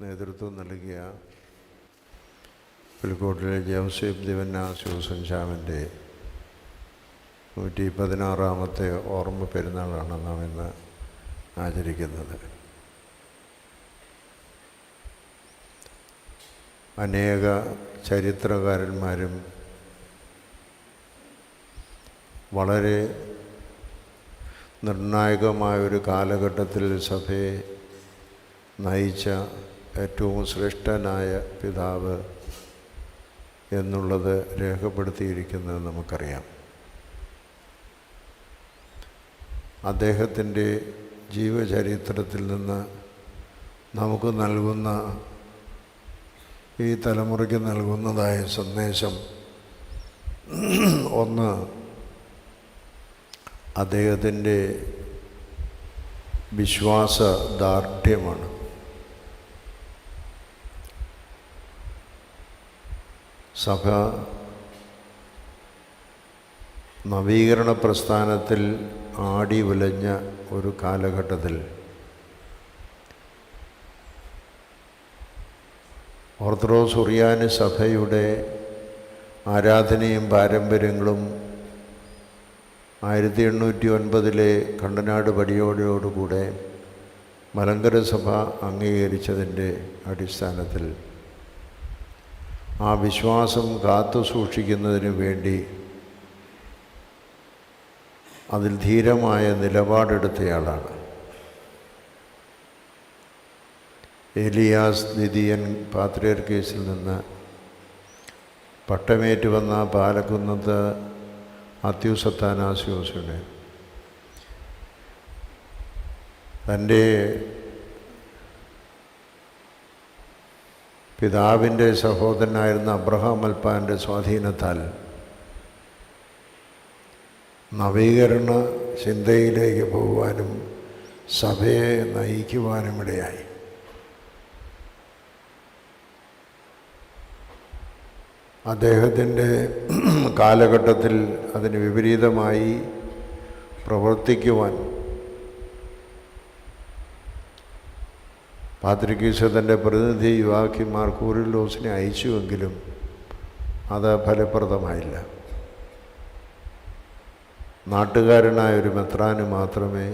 നേതൃത്വം നൽകിയ പുലിക്കോട്ടിലെ ജോസഫ് ദിവന്ന ശിവസഞ്ചാമിന്റെ നൂറ്റി പതിനാറാമത്തെ ഓർമ്മ പെരുന്നാളാണ് നാം ഇന്ന് ആചരിക്കുന്നത്. അനേക ചരിത്രകാരന്മാരും വളരെ നിർണായകമായ ഒരു കാലഘട്ടത്തിൽ സഭയെ നയിച്ച ഏറ്റവും ശ്രേഷ്ഠനായ പിതാവ് എന്നുള്ളത് രേഖപ്പെടുത്തിയിരിക്കുന്നത് നമുക്കറിയാം. അദ്ദേഹത്തിന്റെ ജീവചരിത്രത്തിൽ നിന്ന് നമുക്ക് നൽകുന്ന ഈ തലമുറയ്ക്ക് നൽകുന്നതായ സന്ദേശം ഒന്ന് അദ്ദേഹത്തിന്റെ വിശ്വാസ ദാർഢ്യമാണ് സഭ നവീകരണ പ്രസ്ഥാനത്തിൽ ആടി ഉലഞ്ഞ ഒരു കാലഘട്ടത്തിൽ ഓർത്തഡോക്സ് ഉറിയാനി സഭയുടെ ആരാധനയും പാരമ്പര്യങ്ങളും ആയിരത്തി എണ്ണൂറ്റി ഒൻപതിലെ കണ്ടനാട് പടിയോടെയോടുകൂടെ മലങ്കര സഭ അംഗീകരിച്ചതിന്റെ അടിസ്ഥാനത്തിൽ ആ വിശ്വാസം കാത്തു സൂക്ഷിക്കുന്നതിനു വേണ്ടി അതിൽ ധീരമായ നിലപാടെടുത്തയാളാണ്. എലിയാസ് നിതിയൻ പാത്രിയർ കേസിൽ നിന്ന് പട്ടമേറ്റ് വന്ന പാലക്കുന്നത്ത് അത്യുസത്താനാസ്യോസിനെ തന്റെ പിതാവിന്റെ സഹോദരനായിരുന്ന അബ്രഹാം അൽപ്പാന്റെ സ്വാധീനത്താൽ നവീകരണ ചിന്തയിലേക്ക് പോകുവാനും സഭയെ നയിക്കുവാനും ഇടയായി അദ്ദേഹത്തിന്റെ കാലഘട്ടത്തിൽ അതിന് വിപരീതമായി പ്രവർത്തിക്കുവാൻ പാത്രികീസ് തന്റെ പ്രതിനിധി യുവാക്കി മാർ കൂറിലോസിനെ അയച്ചുവെങ്കിലും അത് ഫലപ്രദമായില്ല. നാട്ടുകാരനായ ഒരു മെത്രാന് മാത്രമേ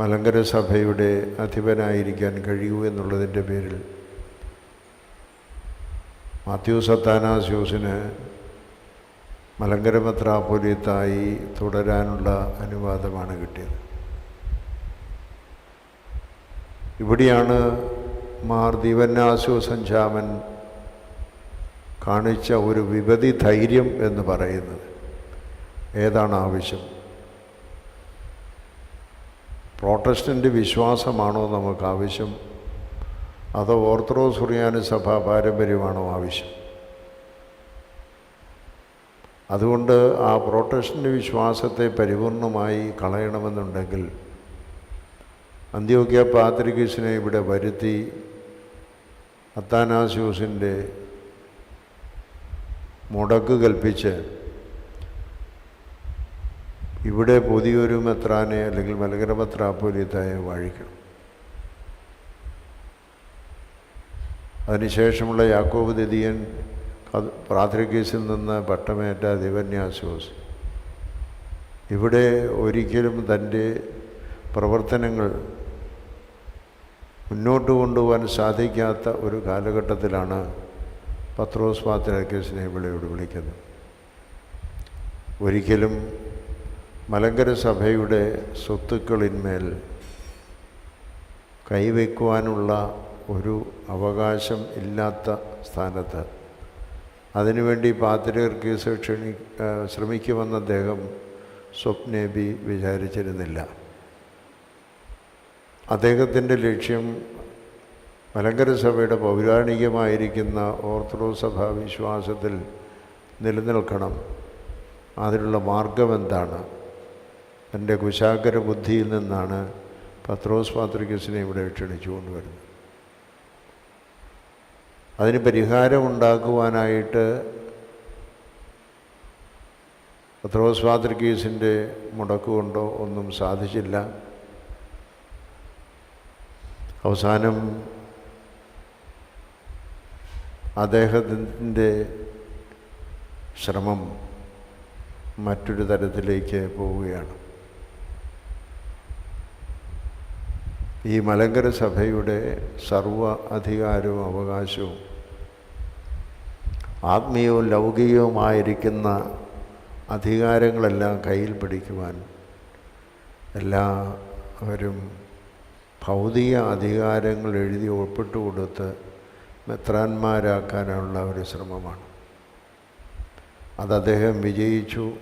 മലങ്കര സഭയുടെ അധിപനായിരിക്കാൻ കഴിയൂ എന്നുള്ളതിന്റെ പേരിൽ മാത്യു സത്താനാസ്യൂസിന് മലങ്കര മെത്രാപ്പൊലിയത്തായി തുടരാനുള്ള അനുവാദമാണ് കിട്ടിയത്. ഇവിടെയാണ് മാർ ദിവന്നാസു സഞ്ചാമൻ കാണിച്ച ഒരു വിപതി ധൈര്യം എന്ന് പറയുന്നത്. ഏതാണ് ആവശ്യം? പ്രോട്ടസ്റ്റന്റ് വിശ്വാസമാണോ നമുക്ക് ആവശ്യം? അതോ ഓർത്തഡോക്സ് സുറിയാനി സഭ പാരമ്പര്യമാണോ ആവശ്യം? അതുകൊണ്ട് ആ പ്രോട്ടസ്റ്റന്റ് വിശ്വാസത്തെ പരിപൂർണമായി കളയണമെന്നുണ്ടെങ്കിൽ അന്ത്യോക്യ പാത്രികീസിനെ ഇവിടെ വരുത്തി അത്താനാസ്യൂസിന്റെ മുടക്ക് കൽപ്പിച്ച് ഇവിടെ പുതിയൊരു മെത്രാനെ അല്ലെങ്കിൽ മലകര മെത്രാപ്പോലിയത്തായ വാഴിക്കണം. അതിനുശേഷമുള്ള യാക്കോബ് ദിതിയൻ പ്രാത്രികീസിൽ നിന്ന് പട്ടമേറ്റ ദിവന്യാസോസ് ഇവിടെ ഒരിക്കലും തന്റെ പ്രവർത്തനങ്ങൾ മുന്നോട്ട് കൊണ്ടുപോകാൻ സാധിക്കാത്ത ഒരു കാലഘട്ടത്തിലാണ് പത്രോസ് പാത്രക്കേസിനെ വിളിയോട് വിളിക്കുന്നത്. ഒരിക്കലും മലങ്കര സഭയുടെ സ്വത്തുക്കളിന്മേൽ കൈവയ്ക്കുവാനുള്ള ഒരു അവകാശം ഇല്ലാത്ത സ്ഥാനത്ത് അതിനുവേണ്ടി പാത്രിയർ കേസ് ക്ഷണി ശ്രമിക്കുമെന്ന് അദ്ദേഹം സ്വപ്നേബി വിചാരിച്ചിരുന്നില്ല. അദ്ദേഹത്തിന്റെ ലക്ഷ്യം മലങ്കര സഭയുടെ പൗരാണികമായിരിക്കുന്ന ഓർത്തഡോക്സ് സഭ വിശ്വാസത്തിൽ നിലനിൽക്കണം. അതിനുള്ള മാർഗം എന്താണ്? എന്റെ കുശാകര ബുദ്ധിയിൽ നിന്നാണ് പത്രോസ് പാത്രികസിനെ ഇവിടെ ക്ഷണിച്ചു കൊണ്ടുവരുന്നത്. അതിന് പരിഹാരമുണ്ടാക്കുവാനായിട്ട് പത്രോസ് പാത്രികീസിന്റെ മുടക്കുകൊണ്ടോ ഒന്നും സാധിച്ചില്ല. അവസാനം അദ്ദേഹത്തിന്റെ ശ്രമം മറ്റൊരു തരത്തിലേക്ക് പോവുകയാണ്. ഈ മലങ്കര സഭയുടെ സർവ അധികാരവും അവകാശവും ആത്മീയവും ലൗകികവുമായിരിക്കുന്ന അധികാരങ്ങളെല്ലാം കയ്യിൽ പിടിക്കുവാൻ എല്ലാവരും ഭൗതിക അധികാരങ്ങൾ എഴുതി ഒപ്പിട്ട് കൊടുത്ത് മെത്രാന്മാരാക്കാനുള്ള ഒരു ശ്രമമാണ്. അത് അദ്ദേഹം വിജയിച്ചു.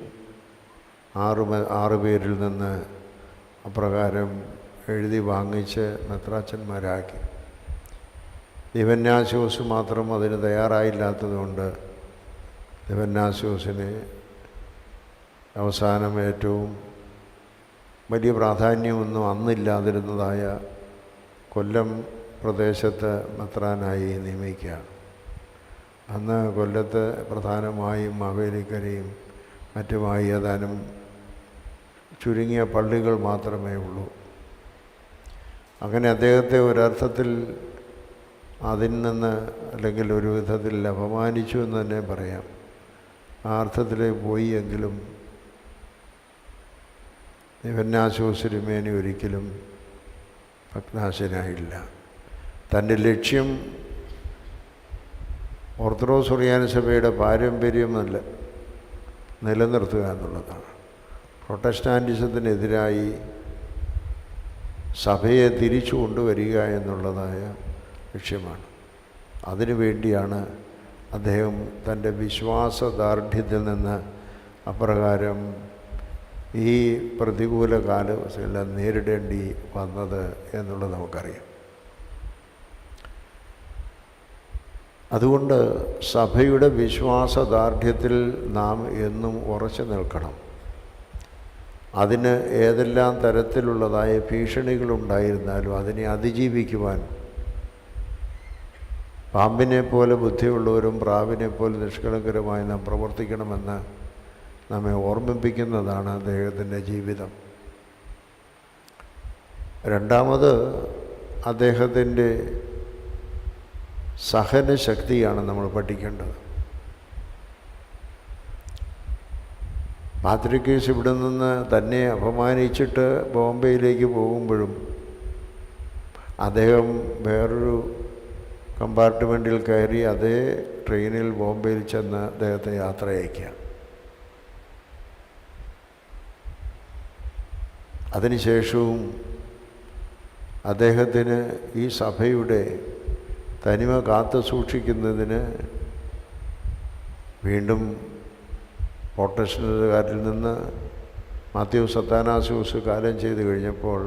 ആറ് ആറു പേരിൽ നിന്ന് അപ്രകാരം എഴുതി വാങ്ങിച്ച് മെത്രാച്ചന്മാരാക്കി ദിവന്യാശോസ് മാത്രം അതിന് തയ്യാറായില്ലാത്തതുകൊണ്ട് ദിവന്യാശോസിന് അവസാനം ഏറ്റവും വലിയ പ്രാധാന്യമൊന്നും അന്നില്ലാതിരുന്നതായ കൊല്ലം പ്രദേശത്ത് മെത്രാനായി നിയമിക്കുകയാണ്. അന്ന് കൊല്ലത്ത് പ്രധാനമായും മാവേലിക്കരയും മറ്റുമായി ഏതാനും ചുരുങ്ങിയ പള്ളികൾ മാത്രമേ ഉള്ളൂ. അങ്ങനെ അദ്ദേഹത്തെ ഒരർത്ഥത്തിൽ അതിൽ നിന്ന് അല്ലെങ്കിൽ ഒരു വിധത്തിൽ അപമാനിച്ചു എന്ന് തന്നെ പറയാം. ആ അർത്ഥത്തിൽ പോയി എങ്കിലും ദിവന്യാശോസുരുമേനി ഒരിക്കലും ഭഗ്നാശനായില്ല തന്റെ ലക്ഷ്യം ഓർത്തഡോക്സ് ഒറിയാന സഭയുടെ പാരമ്പര്യം നല്ല നിലനിർത്തുക എന്നുള്ളതാണ്. പ്രൊട്ടസ്റ്റാന്റിസത്തിനെതിരായി സഭയെ തിരിച്ചു കൊണ്ടുവരിക എന്നുള്ളതായ ലക്ഷ്യമാണ്. അതിനു വേണ്ടിയാണ് അദ്ദേഹം തന്റെ വിശ്വാസദാർഢ്യത്തിൽ നിന്ന് അപ്രകാരം ഈ പ്രതികൂല കാലാവസ്ഥയെല്ലാം നേരിടേണ്ടി വന്നത് എന്നുള്ളത് നമുക്കറിയാം. അതുകൊണ്ട് സഭയുടെ വിശ്വാസദാർഢ്യത്തിൽ നാം എന്നും ഉറച്ചു നിൽക്കണം. അതിന് ഏതെല്ലാം തരത്തിലുള്ളതായ ഭീഷണികളുണ്ടായിരുന്നാലും അതിനെ അതിജീവിക്കുവാൻ പാമ്പിനെ പോലെ ബുദ്ധിയുള്ളവരും പ്രാവിനെ പോലെ നിഷ്കളങ്കരമായി നാം പ്രവർത്തിക്കണമെന്ന് നമ്മെ ഓർമ്മിപ്പിക്കുന്നതാണ് അദ്ദേഹത്തിന്റെ ജീവിതം. രണ്ടാമത് അദ്ദേഹത്തിന്റെ സഹനശക്തിയാണ് നമ്മൾ പഠിക്കേണ്ടത്. പാത്രിക്കേസ് ഇവിടെ നിന്ന് തന്നെ അപമാനിച്ചിട്ട് ബോംബെയിലേക്ക് പോകുമ്പോഴും അദ്ദേഹം വേറൊരു കമ്പാർട്ട്മെന്റിൽ കയറി അതേ ട്രെയിനിൽ ബോംബെയിൽ ചെന്ന് അദ്ദേഹത്തെ യാത്ര അതിനുശേഷവും അദ്ദേഹത്തിന് ഈ സഭയുടെ തനിമ കാത്തു സൂക്ഷിക്കുന്നതിന് വീണ്ടും പോട്ടേഷനുകാരിൽ നിന്ന് മാത്യു സത്താനാസൂസ് കാലം ചെയ്ത് കഴിഞ്ഞപ്പോൾ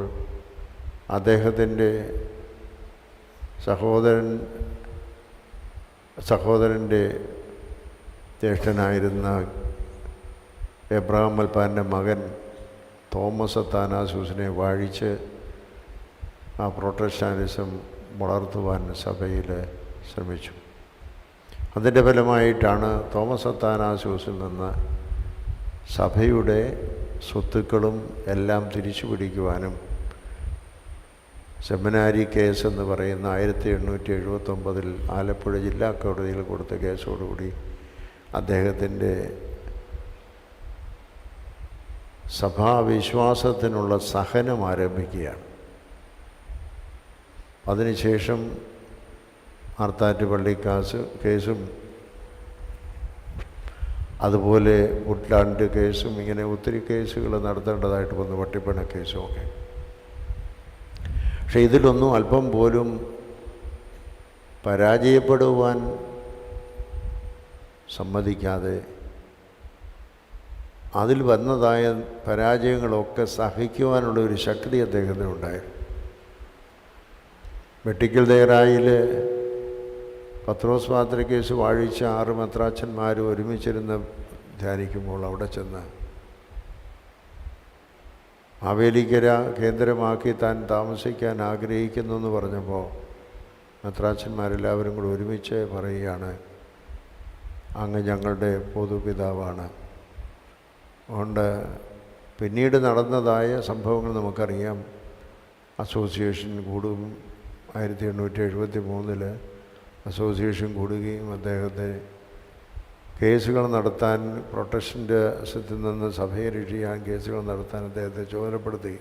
അദ്ദേഹത്തിന്റെ സഹോദരൻ സഹോദരന്റെ ജ്യേഷ്ഠനായിരുന്ന എബ്രഹാം മൽപ്പാന്റെ മകൻ തോമസ് അത്താനാസൂസിനെ വാഴിച്ച് ആ പ്രൊട്ടസ്റ്റാനിസം വളർത്തുവാൻ സഭയിൽ ശ്രമിച്ചു. അതിന്റെ ഫലമായിട്ടാണ് തോമസ് അത്താനാസൂസിൽ നിന്ന് സഭയുടെ സ്വത്തുക്കളും എല്ലാം തിരിച്ചു പിടിക്കുവാനും സെമിനാരി കേസ് എന്ന് പറയുന്ന ആയിരത്തി എണ്ണൂറ്റി എഴുപത്തൊമ്പതിൽ ആലപ്പുഴ ജില്ലാ കോടതിയിൽ കൊടുത്ത കേസോടുകൂടി അദ്ദേഹത്തിന്റെ സഭാവിശ്വാസത്തിനുള്ള സഹനം ആരംഭിക്കുകയാണ്. അതിനുശേഷം മാർത്താറ്റ് പള്ളിക്കാസ് കേസും അതുപോലെ വുഡ്ലാൻഡ് കേസും ഇങ്ങനെ ഒത്തിരി കേസുകൾ നടത്തേണ്ടതായിട്ട് വന്നു വട്ടിപ്പണ കേസും ഒക്കെ പക്ഷെ ഇതിലൊന്നും അല്പം പോലും പരാജയപ്പെടുവാൻ സമ്മതിക്കാതെ അതിൽ വന്നതായ പരാജയങ്ങളൊക്കെ സഹിക്കുവാനുള്ള ഒരു ശക്തി അദ്ദേഹത്തിന് ഉണ്ടായിരുന്നു. വെട്ടിക്കൽ ദേറായിൽ പത്രോസ് പാത്രക്കേസ് വാഴിച്ച ആറ് മത്രാച്ചന്മാരും ഒരുമിച്ചിരുന്ന് ധ്യാനിക്കുമ്പോൾ അവിടെ ചെന്ന് മാവേലിക്കര കേന്ദ്രമാക്കി താൻ താമസിക്കാൻ ആഗ്രഹിക്കുന്നു എന്ന് പറഞ്ഞപ്പോൾ മെത്രാച്ചന്മാരെല്ലാവരും കൂടി ഒരുമിച്ച് പറയുകയാണ് അങ്ങ് ഞങ്ങളുടെ പൊതുപിതാവാണ്. അതുകൊണ്ട് പിന്നീട് നടന്നതായ സംഭവങ്ങൾ നമുക്കറിയാം. അസോസിയേഷൻ കൂടും ആയിരത്തി എണ്ണൂറ്റി എഴുപത്തി മൂന്നിൽ അസോസിയേഷൻ കൂടുകയും അദ്ദേഹത്തെ കേസുകൾ നടത്താൻ പ്രൊട്ടക്ഷന്റെ സ്ഥിതി നിന്ന് സഭയെ രക്ഷിക്കാൻ കേസുകൾ നടത്താൻ അദ്ദേഹത്തെ ചുമതലപ്പെടുത്തി.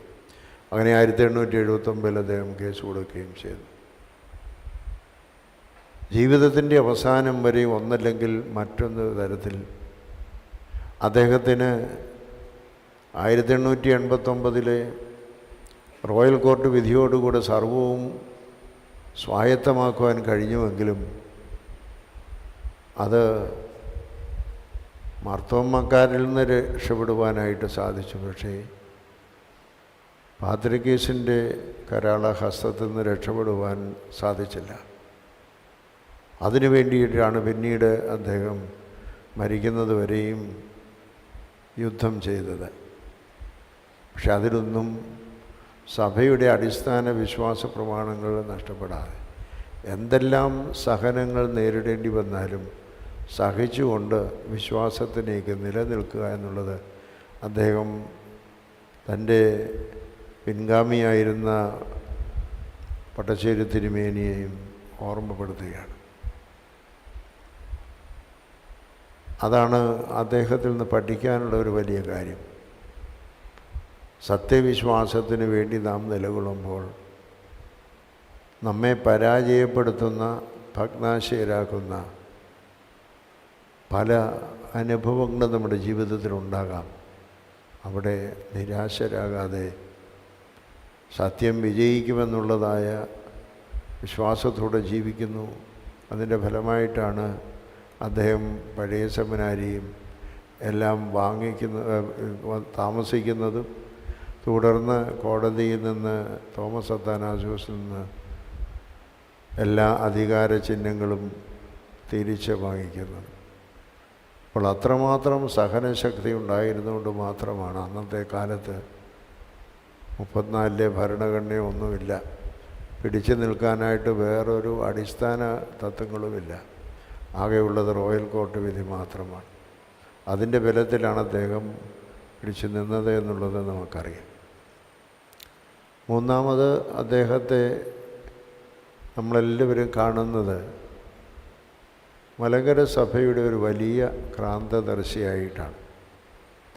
അങ്ങനെ ആയിരത്തി എണ്ണൂറ്റി എഴുപത്തൊമ്പതിൽ അദ്ദേഹം കേസ് കൊടുക്കുകയും ചെയ്തു. ജീവിതത്തിന്റെ അവസാനം വരെ ഒന്നല്ലെങ്കിൽ മറ്റൊന്ന് തരത്തിൽ അദ്ദേഹത്തിന് ആയിരത്തി എണ്ണൂറ്റി എൺപത്തൊമ്പതിലെ റോയൽ കോർട്ട് വിധിയോടുകൂടെ സർവവും സ്വായത്തമാക്കുവാൻ കഴിഞ്ഞുവെങ്കിലും അത് മാർത്തോമ്മക്കാരിൽ നിന്ന് രക്ഷപ്പെടുവാനായിട്ട് സാധിച്ചു. പക്ഷേ പാത്രികേസിന്റെ കരാള ഹസ്തത്തിൽ നിന്ന് രക്ഷപ്പെടുവാൻ സാധിച്ചില്ല. അതിനു വേണ്ടിയിട്ടാണ് പിന്നീട് അദ്ദേഹം മരിക്കുന്നത് വരെയും യുദ്ധം ചെയ്തത്. പക്ഷെ അതിലൊന്നും സഭയുടെ അടിസ്ഥാന വിശ്വാസ പ്രമാണങ്ങൾ നഷ്ടപ്പെടാതെ എന്തെല്ലാം സഹനങ്ങൾ നേരിടേണ്ടി വന്നാലും സഹിച്ചുകൊണ്ട് വിശ്വാസത്തിലേക്ക് നിലനിൽക്കുക എന്നുള്ളത് അദ്ദേഹം തന്റെ പിൻഗാമിയായിരുന്ന പട്ടശ്ശേരി തിരുമേനിയെയും ഓർമ്മപ്പെടുത്തുകയാണ്. അതാണ് അദ്ദേഹത്തിൽ നിന്ന് പഠിക്കാനുള്ള ഒരു വലിയ കാര്യം. സത്യവിശ്വാസത്തിന് വേണ്ടി നാം നിലകൊള്ളുമ്പോൾ നമ്മെ പരാജയപ്പെടുത്തുന്ന ഭഗ്നാശയരാക്കുന്ന പല അനുഭവങ്ങളും നമ്മുടെ ജീവിതത്തിലുണ്ടാകാം അവിടെ നിരാശരാകാതെ സത്യം വിജയിക്കുമെന്നുള്ളതായ വിശ്വാസത്തോടെ ജീവിക്കുന്നു. അതിന്റെ ഫലമായിട്ടാണ് അദ്ദേഹം പഴയ സെമിനാരിയും എല്ലാം വാങ്ങിക്കുന്ന താമസിക്കുന്നതും തുടർന്ന് കോടതിയിൽ നിന്ന് തോമസ് അത്താനാസൂസിൽ നിന്ന് എല്ലാ അധികാര ചിഹ്നങ്ങളും തിരിച്ച് വാങ്ങിക്കുന്നത്. അപ്പോൾ അത്രമാത്രം സഹനശക്തി ഉണ്ടായിരുന്നുകൊണ്ട് മാത്രമാണ് അന്നത്തെ കാലത്ത് മുപ്പത്തിനാലിലെ ഭരണഘടനയൊന്നുമില്ല. പിടിച്ചു നിൽക്കാനായിട്ട് വേറൊരു അടിസ്ഥാന തത്വങ്ങളുമില്ല. ആകെയുള്ളത് റോയൽ കോർട്ട് വിധി മാത്രമാണ്. അതിന്റെ ബലത്തിലാണ് അദ്ദേഹം പിടിച്ചു നിന്നത് എന്നുള്ളത് നമുക്കറിയാം. മൂന്നാമത് അദ്ദേഹത്തെ നമ്മളെല്ലാവരും കാണുന്നത് മലങ്കര സഭയുടെ ഒരു വലിയ ക്രാന്തദർശിയായിട്ടാണ്.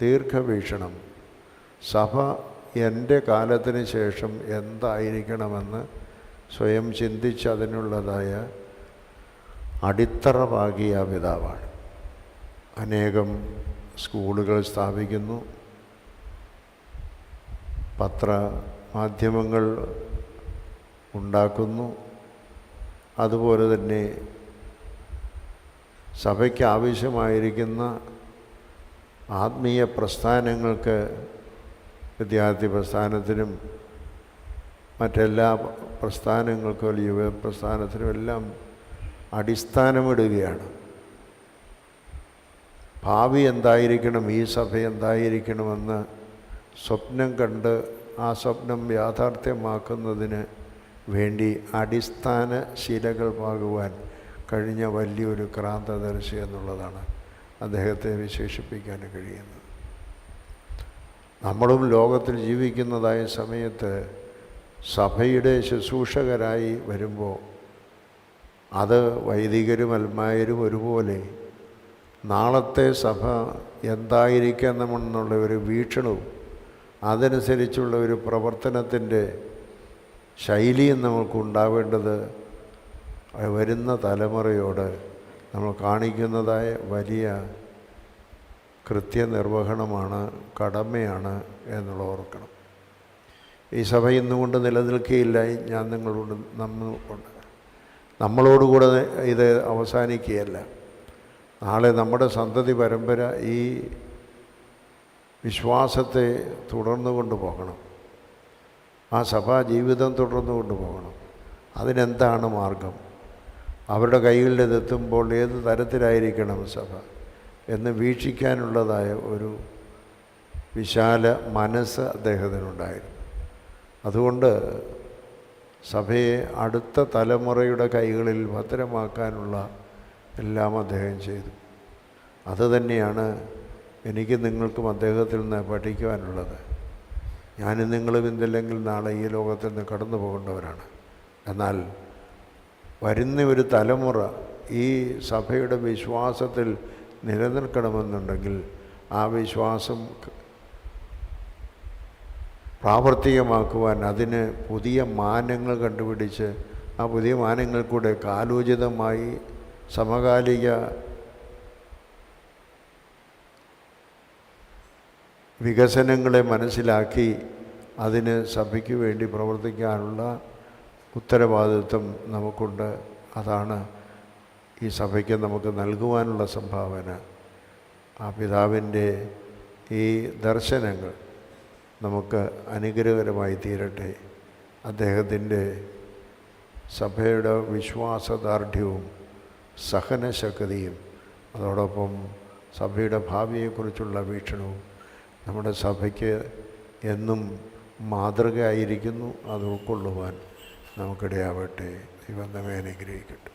ദീർഘവീക്ഷണം സഭ എന്റെ കാലത്തിന് ശേഷം എന്തായിരിക്കണമെന്ന് സ്വയം ചിന്തിച്ച് അതിനുള്ളതായ അടിത്തറ പാകിയ പിതാവാണ്. അനേകം സ്കൂളുകൾ സ്ഥാപിക്കുന്നു. പത്ര മാധ്യമങ്ങൾ ഉണ്ടാക്കുന്നു. അതുപോലെ തന്നെ സഭയ്ക്ക് ആവശ്യമായിരിക്കുന്ന ആത്മീയ പ്രസ്ഥാനങ്ങൾക്ക് വിദ്യാർത്ഥി പ്രസ്ഥാനത്തിനും മറ്റെല്ലാ പ്രസ്ഥാനങ്ങൾക്കും യുവ പ്രസ്ഥാനത്തിനും എല്ലാം അടിസ്ഥാനമിടുകയാണ്. ഭാവി എന്തായിരിക്കണം ഈ സഭ എന്തായിരിക്കണമെന്ന് സ്വപ്നം കണ്ട് ആ സ്വപ്നം യാഥാർത്ഥ്യമാക്കുന്നതിന് വേണ്ടി അടിസ്ഥാന ശിലകൾ പാകുവാൻ കഴിഞ്ഞ വലിയൊരു ക്രാന്തദർശി എന്നുള്ളതാണ് അദ്ദേഹത്തെ വിശേഷിപ്പിക്കാൻ കഴിയുന്നത്. നമ്മളും ലോകത്തിൽ ജീവിക്കുന്നതായ സമയത്ത് സഭയുടെ ശുശ്രൂഷകരായി വരുമ്പോൾ അത് വൈദികരും അൽമായരും ഒരുപോലെ നാളത്തെ സഭ എന്തായിരിക്കണമെന്നുള്ള ഒരു വീക്ഷണവും അതനുസരിച്ചുള്ള ഒരു പ്രവർത്തനത്തിന്റെ ശൈലിയും നമുക്കുണ്ടാവേണ്ടത് വരുന്ന തലമുറയോട് നമ്മൾ കാണിക്കുന്നതായ വലിയ കൃത്യനിർവഹണമാണ് കടമയാണ് എന്നുള്ള ഓർക്കണം. ഈ സഭ ഇന്നുകൊണ്ട് നിലനിൽക്കുകയില്ല. ഞാൻ നിങ്ങളോട് നമ്മളുണ്ട് നമ്മളോടുകൂടെ ഇത് അവസാനിക്കുകയല്ല. നാളെ നമ്മുടെ സന്തതി പരമ്പര ഈ വിശ്വാസത്തെ തുടർന്നു കൊണ്ടുപോകണം. ആ സഭാ ജീവിതം തുടർന്നു കൊണ്ടുപോകണം. അതിനെന്താണ് മാർഗം? അവരുടെ കൈകളിൽ ഇതെത്തുമ്പോൾ ഏത് തരത്തിലായിരിക്കണം സഭ എന്ന് വീക്ഷിക്കാനുള്ളതായ ഒരു വിശാല മനസ്സ് അദ്ദേഹത്തിനുണ്ടായിരുന്നു. അതുകൊണ്ട് സഭയെ അടുത്ത തലമുറയുടെ കൈകളിൽ ഭദ്രമാക്കാനുള്ള എല്ലാം അദ്ദേഹം ചെയ്തു. അതുതന്നെയാണ് എനിക്ക് നിങ്ങൾക്കും അദ്ദേഹത്തിൽ നിന്ന് പഠിക്കുവാനുള്ളത്. ഞാനും നിങ്ങളും ഇന്നില്ലെങ്കിൽ നാളെ ഈ ലോകത്തിൽ നിന്ന് കടന്നു പോകേണ്ടവരാണ്. എന്നാൽ വരുന്ന ഒരു തലമുറ ഈ സഭയുടെ വിശ്വാസത്തിൽ നിലനിൽക്കണമെന്നുണ്ടെങ്കിൽ ആ വിശ്വാസം പ്രാവർത്തികമാക്കുവാൻ അതിന് പുതിയ മാനങ്ങൾ കണ്ടുപിടിച്ച് ആ പുതിയ മാനങ്ങൾ കൂടെ കാലോചിതമായി സമകാലിക വികസനങ്ങളെ മനസ്സിലാക്കി അതിന് സഭയ്ക്ക് വേണ്ടി പ്രവർത്തിക്കാനുള്ള ഉത്തരവാദിത്വം നമുക്കുണ്ട്. അതാണ് ഈ സഭയ്ക്ക് നമുക്ക് നൽകുവാനുള്ള സംഭാവന. ആ പിതാവിന്റെ ഈ ദർശനങ്ങൾ നമുക്ക് അനുഗ്രഹകരമായി തീരട്ടെ അദ്ദേഹത്തിന്റെ സഭയുടെ വിശ്വാസദാർഢ്യവും സഹനശക്തിയും അതോടൊപ്പം സഭയുടെ ഭാവിയെക്കുറിച്ചുള്ള വീക്ഷണവും നമ്മുടെ സഭയ്ക്ക് എന്നും മാതൃകയായിരിക്കുന്നു. അത് ഉൾക്കൊള്ളുവാൻ നമുക്കിടയാവട്ടെ. ദൈവം നമ്മെ അനുഗ്രഹിക്കട്ടെ.